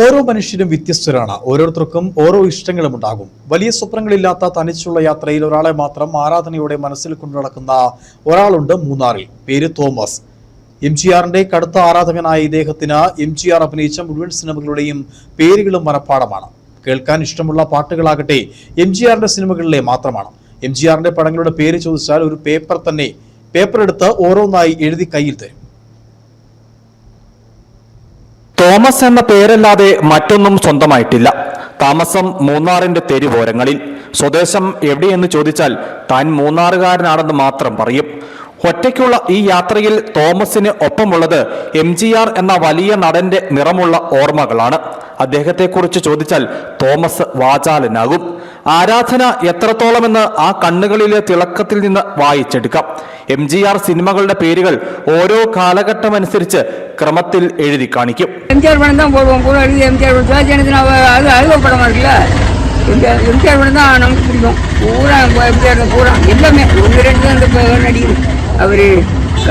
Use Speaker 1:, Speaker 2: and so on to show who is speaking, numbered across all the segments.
Speaker 1: ഓരോ മനുഷ്യരും വ്യത്യസ്തരാണ്. ഓരോരുത്തർക്കും ഓരോ ഇഷ്ടങ്ങളും ഉണ്ടാകും. വലിയ സ്വപ്നങ്ങളില്ലാത്ത തനിച്ചുള്ള യാത്രയിൽ ഒരാളെ മാത്രം ആരാധനയോടെ മനസ്സിൽ കൊണ്ടു നടക്കുന്ന ഒരാളുണ്ട് മൂന്നാറിൽ. പേര് തോമസ്. എം ജി ആറിന്റെ കടുത്ത ആരാധകനായ ഇദ്ദേഹത്തിന് എം ജി ആർ അഭിനയിച്ച മുഴുവൻ സിനിമകളുടെയും പേരുകളും മനഃപ്പാടമാണ്. കേൾക്കാൻ ഇഷ്ടമുള്ള പാട്ടുകളാകട്ടെ എം ജി ആറിന്റെ സിനിമകളിലെ മാത്രമാണ്. എം ജി ആറിന്റെ പടങ്ങളുടെ പേര് ചോദിച്ചാൽ ഒരു പേപ്പർ തന്നെ. പേപ്പർ എടുത്ത് ഓരോന്നായി എഴുതി കയ്യിൽ തരും.
Speaker 2: തോമസ് എന്ന പേരല്ലാതെ മറ്റൊന്നും സ്വന്തമായിട്ടില്ല. താമസം മൂന്നാറിന്റെ തെരുവോരങ്ങളിൽ. സ്വദേശം എവിടെയെന്ന് ചോദിച്ചാൽ താൻ മൂന്നാറുകാരനാണെന്ന് മാത്രം പറയും. ഒറ്റയ്ക്കുള്ള ഈ യാത്രയിൽ തോമസിന് ഒപ്പമുള്ളത് എം ജി ആർ എന്ന വലിയ നടന്റെ നിറമുള്ള ഓർമ്മകളാണ്. അദ്ദേഹത്തെക്കുറിച്ച് ചോദിച്ചാൽ തോമസ് വാചാലനാകും. ആരാധന എത്രത്തോളമെന്ന് ആ കണ്ണുകളിലെ തിളക്കത്തിൽ നിന്ന് വായിച്ചെടുക്കാം. എം ജി ആർ സിനിമകളുടെ പേരുകൾ ഓരോ
Speaker 3: കാലഘട്ടം അനുസരിച്ച് ക്രമത്തിൽ എഴുതി കാണിക്കും. എം ജി ആർ പണം തന്നെ പോകുമ്പോഴും എം ജി ആർ പണം എല്ലാം അവർ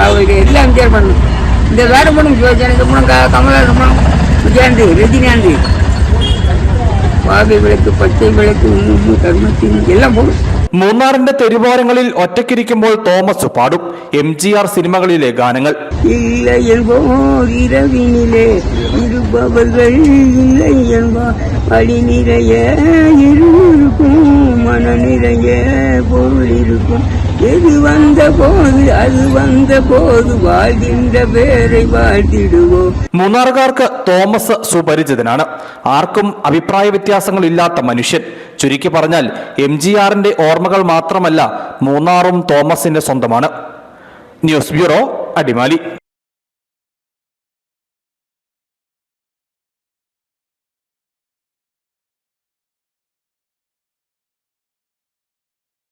Speaker 3: അവർ എല്ലാം എം ജി ആർ പണം ഇത് വേറെ പണം ജോജനം കമലാനന്ദ പണം രജനീകാന്ത്. പാത വിളക്ക് പച്ചൈ വിളക്ക് ഉമ്മു കർമ്മത്തിന് എല്ലാം
Speaker 2: മൂന്നാറിന്റെ തെരുവാരങ്ങളിൽ ഒറ്റയ്ക്കിരിക്കുമ്പോൾ തോമസ് പാടും എം ജി ആർ സിനിമകളിലെ ഗാനങ്ങൾ
Speaker 3: ഇല്ല ഇരവിനിലെ ഇരുപവകൾ ഇല്ല അടി നിറയ மன நிறைய பொருள் இருக்கும் எது வந்த போது அது வந்த போது வாழ்கின்ற பேரை வாழ்த்திடுவோம்
Speaker 2: മൂന്നാറുകാർക്ക് തോമസ് സുപരിചിതനാണ് ആർക്കും അഭിപ്രായ വ്യത്യാസങ്ങൾ ഇല്ലാത്ത മനുഷ്യൻ ചുരുക്കി പറഞ്ഞാൽ എം ജി ആറിന്റെ ഓർമ്മകൾ മാത്രമല്ല മൂന്നാറും തോമസിന്റെ സ്വന്തമാണ് ന്യൂസ് ബ്യൂറോ അടിമാലി